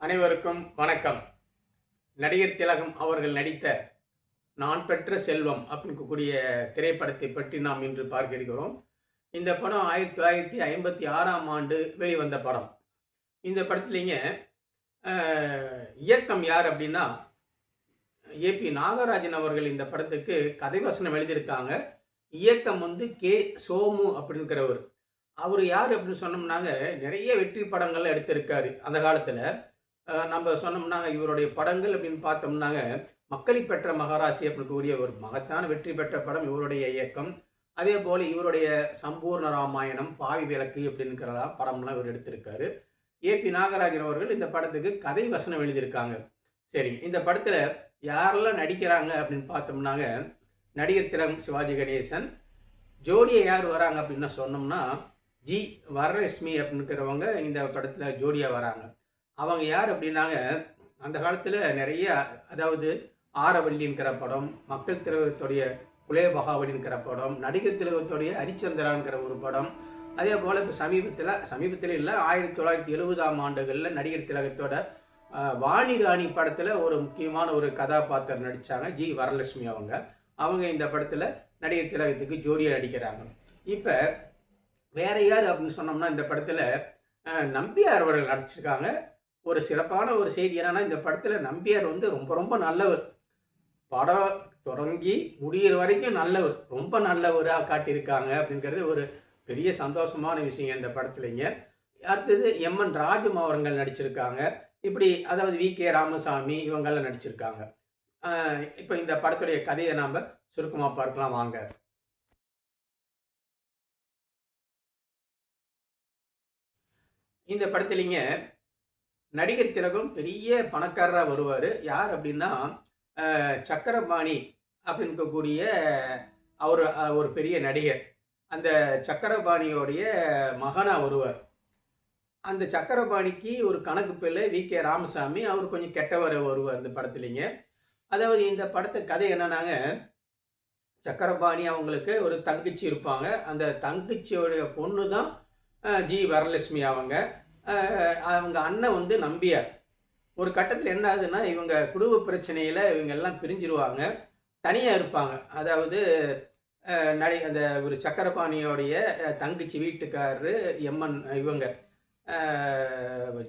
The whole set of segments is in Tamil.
அனைவருக்கும் வணக்கம். நடிகர் திலகம் அவர்கள் நடித்த நான் பெற்ற செல்வம் அப்படிங்கக்கூடிய திரைப்படத்தை பற்றி நாம் இன்று பார்க்க இருக்கிறோம் இந்த படம் ஆயிரத்தி தொள்ளாயிரத்தி ஐம்பத்தி ஆறாம் ஆண்டு வெளிவந்த படம். இந்த படத்துலேங்க இயக்கம் யார் அப்படின்னா ஏபி நாகராஜன் அவர்கள் இந்த படத்துக்கு கதை வசனம் எழுதியிருக்காங்க. இயக்கம் வந்து கே சோமு அப்படிங்கிறவர். அவர் யார் அப்படின்னு சொன்னோம்னாங்க நிறைய வெற்றி படங்கள் எடுத்திருக்காரு அந்த காலத்தில். நம்ம சொன்னோம்னாங்க இவருடைய படங்கள் அப்படின்னு பார்த்தோம்னாங்க மக்களை பெற்ற மகாராசி அப்படின்னு கூடிய ஒரு மகத்தான வெற்றி பெற்ற படம் இவருடைய இயக்கம். அதே போல் இவருடைய சம்பூர்ண ராமாயணம் பாவி விளக்கு அப்படிங்கிற படம்லாம் இவர் எடுத்திருக்காரு. ஏபி நாகராஜன் அவர்கள் இந்த படத்துக்கு கதை வசனம் எழுதியிருக்காங்க. சரி இந்த படத்தில் யாரெல்லாம் நடிக்கிறாங்க அப்படின்னு பார்த்தோம்னாங்க நடிகர் திலகம் சிவாஜி கணேசன். ஜோடியை யார் வராங்க அப்படின்னு சொன்னோம்னா ஜி. வரலட்சுமி அப்படிங்கிறவங்க இந்த படத்தில் ஜோடியாக வராங்க. அவங்க யார் அப்படின்னாங்க அந்த காலத்தில் நிறைய அதாவது ஆரவல்லிங்கிற படம் மக்கள் திலகத்துடைய குலே பகாவலிங்கிற படம் நடிகர் திலகத்துடைய ஹரிச்சந்திராங்கிற ஒரு படம். அதே போல் இப்போ சமீபத்தில் சமீபத்தில் இல்லை ஆயிரத்தி தொள்ளாயிரத்தி எழுபதாம் ஆண்டுகளில் நடிகர் திலகத்தோட அஹ், வாணி ராணி படத்தில் ஒரு முக்கியமான ஒரு கதாபாத்திரம் நடித்தாங்க ஜி வரலட்சுமி அவங்க. அவங்க இந்த படத்தில் நடிகர் திலகத்துக்கு ஜோடியாக நடிக்கிறாங்க. இப்போ வேற யார் அப்படின்னு சொன்னோம்னா இந்த படத்தில் நம்பியார் அவர்கள் நடிச்சிருக்காங்க. ஒரு சிறப்பான ஒரு செய்தி என்னன்னா இந்த படத்தில் நம்பியார் வந்து ரொம்ப ரொம்ப நல்லவர். படம் தொடங்கி முடிகிற வரைக்கும் நல்லவர். ரொம்ப நல்லவராக காட்டியிருக்காங்க அப்படிங்கிறது ஒரு பெரிய சந்தோஷமான விஷயம் இந்த படத்துலைங்க. அடுத்தது எம்என் ராஜம் அவர்கள் நடிச்சிருக்காங்க. இப்படி அதாவது வி. கே. ராமசாமி இவங்கெல்லாம் நடிச்சிருக்காங்க. இப்போ இந்த படத்துடைய கதையை நாம் சுருக்கமாக பார்க்கலாம் வாங்க. இந்த படத்துலிங்க நடிகர் திலகம் பெரிய பணக்காரராக வருவார். யார் அப்படின்னா சக்கரபாணி அப்படின்னு இருக்கக்கூடிய அவர் ஒரு பெரிய நடிகர். அந்த சக்கரபாணியோடைய மகனாக வருவார். அந்த சக்கரபாணிக்கு ஒரு கணக்கு பிள்ளை வி. கே. ராமசாமி. அவர் கொஞ்சம் கெட்டவர் வருவார் இந்த படத்துலேங்க. அதாவது இந்த படத்தை கதை என்னன்னாங்க சக்கரபாணி அவங்களுக்கு ஒரு தங்கச்சி இருப்பாங்க. அந்த தங்கச்சியோடைய பொண்ணு தான் ஜி. வரலட்சுமி அவங்க. அவங்க அண்ணன் வந்து நம்பியார். ஒரு கட்டத்தில் என்ன ஆகுதுன்னா இவங்க குடும்ப பிரச்சனையில் இவங்க எல்லாம் பிரிஞ்சிருவாங்க. தனியாக இருப்பாங்க. அதாவது நடி அந்த ஒரு சக்கரபாணியோடைய தங்கச்சி வீட்டுக்காரரு எம்என் இவங்க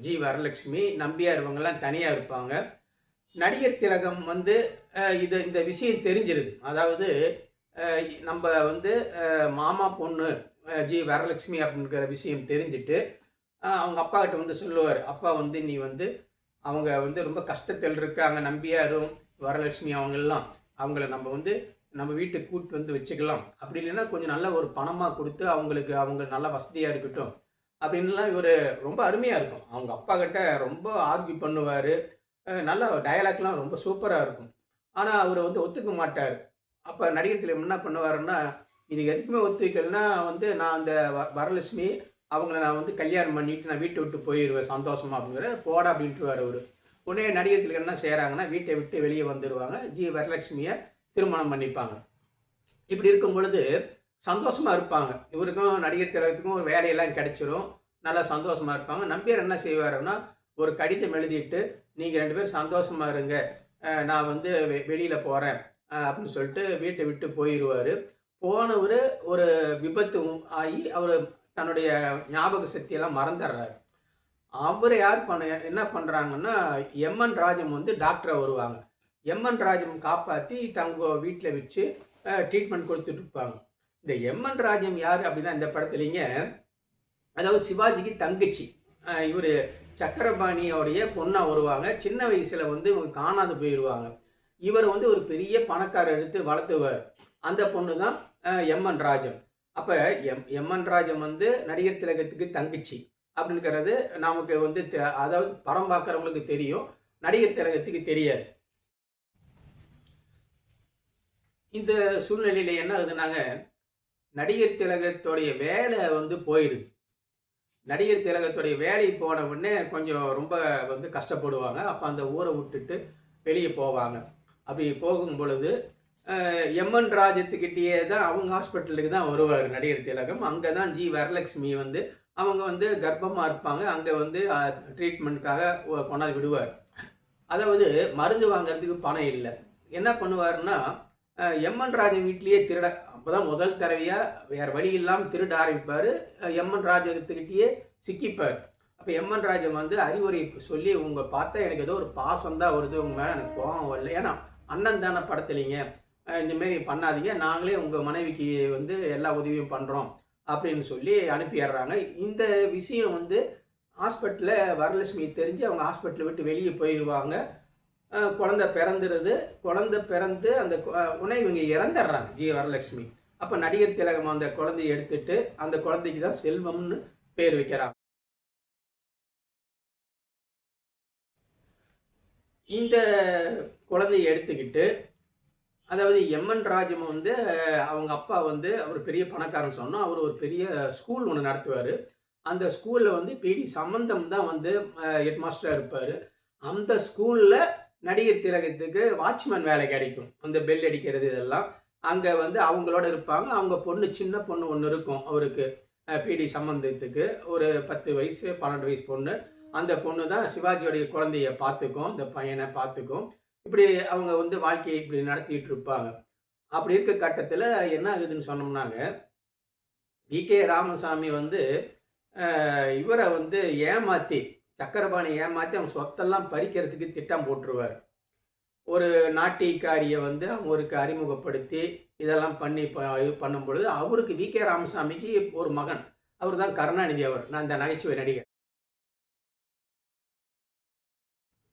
ஜி வரலட்சுமி நம்பியார் இவங்கெல்லாம் தனியாக இருப்பாங்க. நடிகர் திலகம் வந்து இது இந்த விஷயம் தெரிஞ்சிருது. அதாவது நம்ம வந்து மாமா பொண்ணு ஜி வரலட்சுமி அப்படிங்கிற விஷயம் தெரிஞ்சுட்டு அவங்க அப்பா கிட்ட வந்து சொல்லுவார் அப்பா வந்து நீ வந்து அவங்க வந்து ரொம்ப கஷ்டத்தில் இருக்காங்க நம்பியாரும் வரலட்சுமி அவங்கெல்லாம் அவங்கள நம்ம வந்து நம்ம வீட்டுக்கு கூப்பிட்டு வந்து வச்சுக்கலாம். அப்படி இல்லைன்னா கொஞ்சம் நல்ல ஒரு பணமாக கொடுத்து அவங்களுக்கு அவங்க நல்ல வசதியாக இருக்கட்டும். அப்படின்லாம் இவர் ரொம்ப அருமையாக இருக்கும். அவங்க அப்பா கிட்ட ரொம்ப ஆர்கியூ பண்ணுவார். நல்ல டயலாக்லாம் ரொம்ப சூப்பராக இருக்கும். ஆனால் அவர் வந்து ஒத்துக்க மாட்டார். அப்போ நடிகர் என்ன பண்ணுவாருன்னா இது எதுக்குமே ஒத்துக்கலைன்னா வந்து நான் அந்த வ- வரலட்சுமி அவங்கள நான் வந்து கல்யாணம் பண்ணிட்டு நான் வீட்டை விட்டு போயிடுவேன் சந்தோஷமா அப்படிங்கிற போடா அப்படின்ட்டுவார் அவர் உடனே நடிகர் என்ன செய்கிறாங்கன்னா வீட்டை விட்டு வெளியே வந்துடுவாங்க ஜி வரலட்சுமியை திருமணம் பண்ணிப்பாங்க. இப்படி இருக்கும் பொழுது சந்தோஷமாக இருப்பாங்க. இவருக்கும் நடிகர் திலகத்துக்கும் ஒரு வேலையெல்லாம் கிடைச்சிரும். நல்லா சந்தோஷமாக இருப்பாங்க. நம்பியார் என்ன செய்வாருன்னா ஒரு கடிதம் எழுதிட்டு நீங்கள் ரெண்டு பேரும் சந்தோஷமாக இருங்க. நான் வந்து வெ வெளியில் போகிறேன் அப்படின்னு சொல்லிட்டு வீட்டை விட்டு போயிடுவார் போனவர் ஒரு விபத்து ஆகி அவர் தன்னுடைய ஞாபக சக்தியெல்லாம் மறந்துடுறாரு. அவரை யார் பண்ண என்ன பண்ணுறாங்கன்னா எம்என் ராஜம் வந்து டாக்டராக வருவாங்க. எம்என் ராஜம் காப்பாற்றி தங்க வீட்டில் வச்சு ட்ரீட்மெண்ட் கொடுத்துட்டு இருப்பாங்க. இந்த எம்என் ராஜம் யார் அப்படின்னா இந்த படத்துலைங்க அதாவது சிவாஜிக்கு தங்கச்சி. இவர் சக்கரபாணியோடைய பொண்ணாக வருவாங்க. சின்ன வயசில் வந்து இவங்க காணாது போயிடுவாங்க இவர் வந்து ஒரு பெரிய பணக்காரர் எடுத்து வளர்த்துவார். அந்த பொண்ணு தான் எம்என் ராஜம். அப்போ எம் எம்என் ராஜம் வந்து நடிகர் திலகத்துக்கு தங்கச்சி அப்படிங்கிறது நமக்கு வந்து அதாவது படம் பார்க்குறவங்களுக்கு தெரியும். நடிகர் திலகத்துக்கு தெரியாது. இந்த சூழ்நிலையில என்ன ஆகுதுனாங்க நடிகர் திலகத்துடைய வேலை வந்து போயிடுது நடிகர் திலகத்துடைய வேலை போன உடனே கொஞ்சம் ரொம்ப வந்து கஷ்டப்படுவாங்க. அப்போ அந்த ஊரை விட்டுட்டு வெளியே போவாங்க. அப்படி போகும் பொழுது எம்என் ராஜத்துக்கிட்டேயே தான் அவங்க ஹாஸ்பிட்டலுக்கு தான் வருவார் நடிகர் திலகம். அங்கே தான் ஜி வரலட்சுமி வந்து அவங்க வந்து கர்ப்பமாக இருப்பாங்க. அங்கே வந்து ட்ரீட்மெண்ட்டுக்காக கொண்டாந்து விடுவார். அதாவது மருந்து வாங்குறதுக்கு பணம் இல்லை. என்ன பண்ணுவார்னா எம்என் ராஜன் வீட்லேயே திருட அப்போதான் முதல் தடவையாக வேறு வழி இல்லாமல் திருட ஆரம்பிப்பார். எம்என் ராஜத்துக்கிட்டேயே சிக்கிப்பார். அப்போ எம்என் ராஜன் வந்து அறிவுரை சொல்லி உங்கள் பார்த்தா எனக்கு ஏதோ ஒரு பாசம் தான் வருது. உங்கள் மேலே எனக்கு கோபம் வரல. ஏன்னா அண்ணன் தானே படத்துலீங்க. இந்தமாரி இந்த மாரி பண்ணாதீங்க. நாங்களே உங்கள் மனைவிக்கு வந்து எல்லா உதவியும் பண்ணுறோம் அப்படின்னு சொல்லி அனுப்பிடுறாங்க. இந்த விஷயம் வந்து ஹாஸ்பிட்டலில் வரலட்சுமி தெரிஞ்சு அவங்க ஹாஸ்பிட்டலை விட்டு வெளியே போயிடுவாங்க குழந்த குழந்தை பிறந்துடுது குழந்தை பிறந்து அந்த கு- உடனே இவங்க இறந்துடுறாங்க. ஜி வரலட்சுமி. அப்போ நடிகர் திலகம் அந்த குழந்தைய எடுத்துட்டு அந்த குழந்தைக்கு தான் செல்வம்னு பேர் வைக்கிறாங்க. இந்த குழந்தைய எடுத்துக்கிட்டு அதாவது எம்என் ராஜம் வந்து அவங்க அப்பா வந்து அவர் பெரிய பணக்காரன் சொன்னோம் அவர் ஒரு பெரிய ஸ்கூல் ஒன்று நடத்துவார். அந்த ஸ்கூலில் வந்து பிடி சம்பந்தம் தான் வந்து ஹெட் மாஸ்டராக இருப்பார். அந்த ஸ்கூலில் நடிகர் திலகத்துக்கு வாட்ச்மேன் வேலை கிடைக்கும். அந்த பெல் அடிக்கிறது இதெல்லாம். அங்கே வந்து அவங்களோட இருப்பாங்க. அவங்க பொண்ணு சின்ன பொண்ணு ஒன்று இருக்கும் அவருக்கு. பிடி சம்பந்தத்துக்கு. ஒரு பத்து வயசு பன்னெண்டு வயசு பொண்ணு. அந்த பொண்ணு தான் சிவாஜியோடைய குழந்தைய பார்த்துக்கும் அந்த பையனை பார்த்துக்கும். இப்படி அவங்க வந்து வாழ்க்கையை இப்படி நடத்திட்டு இருப்பாங்க அப்படி இருக்க கட்டத்தில் என்ன ஆகுதுன்னு சொன்னோம்னாங்க. வி. கே. ராமசாமி வந்து இவரை வந்து ஏமாற்றி சக்கரபாணி ஏமாற்றி அவங்க சொத்தெல்லாம் பறிக்கிறதுக்கு திட்டம் போட்டுருவார். ஒரு நாட்டியக்காரியை வந்து அவருக்கு அறிமுகப்படுத்தி இதெல்லாம் பண்ணி ப- இது பண்ணும் பொழுது அவருக்கு வி. கே. ராமசாமிக்கு ஒரு மகன். அவர் தான் கருணாநிதி அவர். நான் இந்த நகைச்சுவை நடிகர்.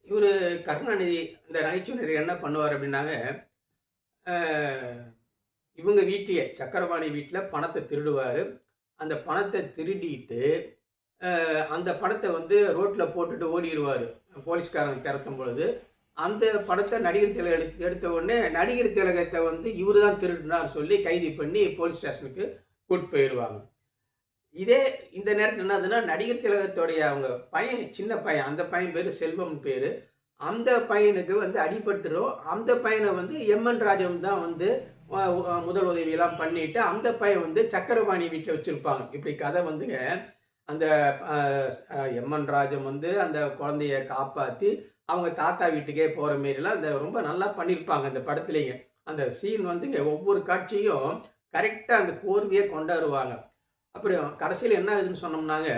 இவர் கருணாநிதி இந்த நகைச்சுவை நடிகர் என்ன பண்ணுவார் அப்படின்னாங்க இவங்க வீட்டையே சக்கரபாணி வீட்டில் பணத்தை திருடுவார். அந்த பணத்தை திருடிட்டு அந்த பணத்தை வந்து ரோட்டில் போட்டுட்டு ஓடிடுவார் போலீஸ்காரங்க திறத்தும் பொழுது அந்த படத்தை நடிகர் திலகம் எடுத்து எடுத்த உடனே நடிகர் திலகத்தை வந்து இவர் தான் திருடினார் சொல்லி கைது பண்ணி போலீஸ் ஸ்டேஷனுக்கு கூட்டு போயிடுவாங்க இதே இந்த நேரத்தில் என்னதுன்னா நடிகர் திலகத்துடைய அவங்க பையன் சின்ன பையன் அந்த பையன் பேர் செல்வம் பேர். அந்த பையனுக்கு வந்து அடிபட்டுரும். அந்த பையனை வந்து எம்என் ராஜம் தான் வந்து முதல் உதவியெல்லாம் பண்ணிட்டு அந்த பையன் வந்து சக்கரபாணி வீட்டில் வச்சுருப்பாங்க. இப்படி கதை வந்துங்க. அந்த எம்என் ராஜம் வந்து அந்த குழந்தைய காப்பாற்றி அவங்க தாத்தா வீட்டுக்கே போகிற மாரிலாம் அந்த ரொம்ப நல்லா பண்ணியிருப்பாங்க அந்த படத்துலேங்க. அந்த சீன் வந்துங்க ஒவ்வொரு காட்சியும் கரெக்டாக அந்த கோர்வையே கொண்டாடுவாங்க. அப்புறம் கடைசியில் என்ன ஆகுதுன்னு சொன்னோம்னாங்க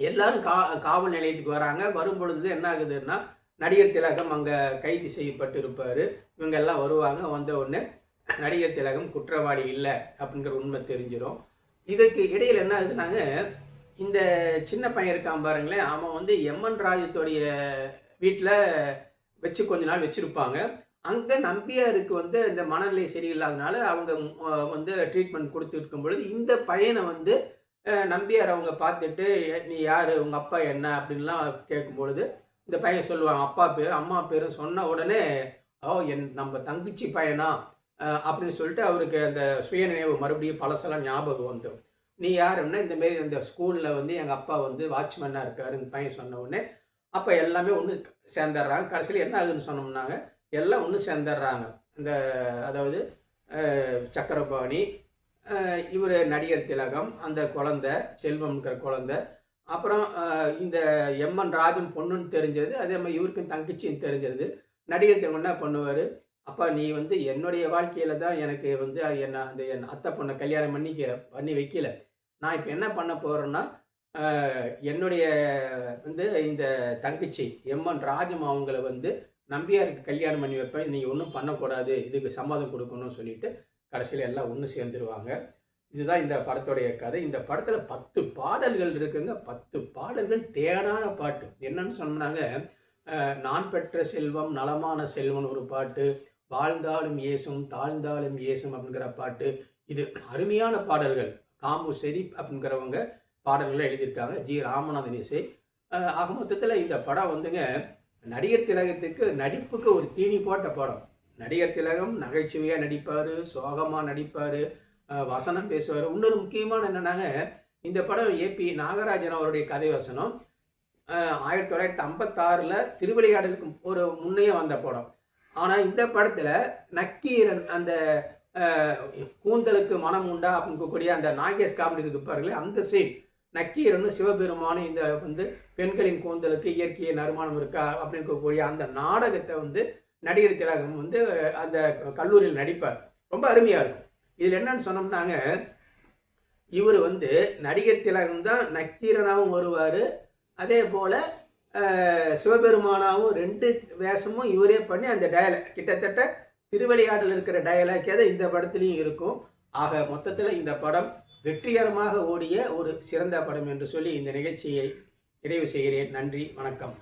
எல்லாரும் கா காவல் நிலையத்துக்கு வராங்க. வரும் பொழுது என்ன ஆகுதுன்னா நடிகர் திலகம் அங்கே கைது செய்யப்பட்டு இருப்பார் இவங்க எல்லாம் வருவாங்க. வந்த உடனே நடிகர் திலகம் குற்றவாளி இல்லை அப்படிங்கிற உண்மை தெரிஞ்சிடும் இதுக்கு இடையில் என்ன ஆகுதுனாங்க இந்த சின்ன பையன் இருக்கான் பாருங்களேன். அவன் வந்து எம்என் ராஜத்துடைய வீட்டில் வச்சு கொஞ்ச நாள் வச்சுருப்பாங்க. அங்கே நம்பியாருக்கு வந்து இந்த மனநிலை சரியில்லாதனால அவங்க வந்து ட்ரீட்மெண்ட் கொடுத்துருக்கும் பொழுது இந்த பையனை வந்து நம்பியார் அவங்க பார்த்துட்டு நீ யார்? உங்கள் அப்பா என்ன? அப்படின்லாம் கேட்கும் பொழுது இந்த பையன் சொல்லுவாங்க அப்பா பேர் அம்மா பேர் சொன்ன உடனே ஓ என் நம்ம தங்கச்சி பையனா? அப்படின்னு சொல்லிட்டு அவருக்கு அந்த சுயநினைவு மறுபடியும் பழசெல்லாம் ஞாபகம் வந்துடும் நீ யாருன்னா? இந்த மாரி இந்த ஸ்கூலில் வந்து எங்கள் அப்பா வந்து வாட்ச்மேனாக இருக்காரு இந்த பையன் சொன்ன உடனே. அப்போ எல்லாமே ஒன்று சேர்ந்துடுறாங்க. கடைசியில் என்ன ஆகுதுன்னு சொன்னோம்னாங்க எல்லாம் ஒன்று சேர்ந்துடுறாங்க. இந்த அதாவது சக்கரபாணி இவர் நடிகர் திலகம் அந்த குழந்தை செல்வம்ங்கிற குழந்த அப்புறம் இந்த எம்என் ராஜன் பொண்ணுன்னு தெரிஞ்சது அதே மாதிரி இவருக்கும் தங்கச்சின்னு தெரிஞ்சது. நடிகர் திலகம் என்ன பண்ணுவார்? அப்பா நீ வந்து என்னுடைய வாழ்க்கையில் தான் எனக்கு வந்து என்ன அந்த என் அத்தை பொண்ணை கல்யாணம் பண்ணிக்க பண்ணி வைக்கல. நான் இப்போ என்ன பண்ண போகிறேன்னா என்னுடைய வந்து இந்த தங்கச்சி எம்என் ராஜம் அவங்கள வந்து நம்பியாருக்கு கல்யாணம் பண்ணி வைப்பேன். நீங்கள் ஒன்றும் பண்ணக்கூடாது. இதுக்கு சம்மதம் கொடுக்கணும்னு சொல்லிட்டு கடைசியில் எல்லாம் ஒன்று சேர்ந்துருவாங்க. இதுதான் இந்த படத்துடைய கதை. இந்த படத்தில் பத்து பாடல்கள் இருக்குங்க. பத்து பாடல்கள் தேனான பாட்டு. என்னன்னு சொன்னாங்க. நான் பெற்ற செல்வம் நலமான செல்வம் ஒரு பாட்டு. வாழ்ந்தாலும் ஏசும் தாழ்ந்தாலும் ஏசும் அப்படிங்கிற பாட்டு. இது அருமையான பாடல்கள். காம்பு செரி அப்படிங்கிறவங்க பாடல்களை எழுதியிருக்காங்க. ஜி. ராமநாதன் இசை. ஆக மொத்தத்தில் இந்த படம் வந்துங்க நடிகர் திலகத்துக்கு நடிப்புக்கு ஒரு தீனி போட்ட படம். நடிகர் திலகம் நகைச்சுவையாக நடிப்பார் சோகமாக நடிப்பார் வசனம் பேசுவார். இன்னொரு முக்கியமான என்னென்னாங்க இந்த படம் ஏபி நாகராஜன் அவருடைய கதை வசனம். ஆயிரத்தி தொள்ளாயிரத்தி ஐம்பத்தாறில் திருவிளையாடலுக்கு ஒரு முன்னையே வந்த படம். ஆனால் இந்த படத்தில் நக்கீரன் அந்த கூந்தலுக்கு மனம் உண்டா அப்படின்னு கூடிய அந்த நாகேஷ் காமெடி இருக்கு பாருங்களேன் அந்த சீன் நக்கீரனும் சிவபெருமானும் இந்த வந்து பெண்களின் கூந்தலுக்கு இயற்கையை நறுமானம் இருக்கா அப்படின்னு இருக்கக்கூடிய அந்த நாடகத்தை வந்து நடிகர் திலகம் வந்து அந்த கல்லூரியில் நடிப்பார். ரொம்ப அருமையாக இருக்கும். இதில் என்னன்னு சொன்னோம்னாங்க இவர் வந்து நடிகர் திலகம் தான் நக்கீரனாகவும் வருவார். அதே போல் சிவபெருமானாவும் ரெண்டு வேஷமும் இவரே பண்ணி அந்த டயலாக் கிட்டத்தட்ட திருவிளையாடல் இருக்கிற டயலாக்கே தான் இந்த படத்துலையும் இருக்கும். ஆக மொத்தத்தில் இந்த படம் வெற்றிகரமாக ஓடிய ஒரு சிறந்த படம் என்று சொல்லி இந்த நிகழ்ச்சியை நிறைவு செய்கிறேன். நன்றி வணக்கம்.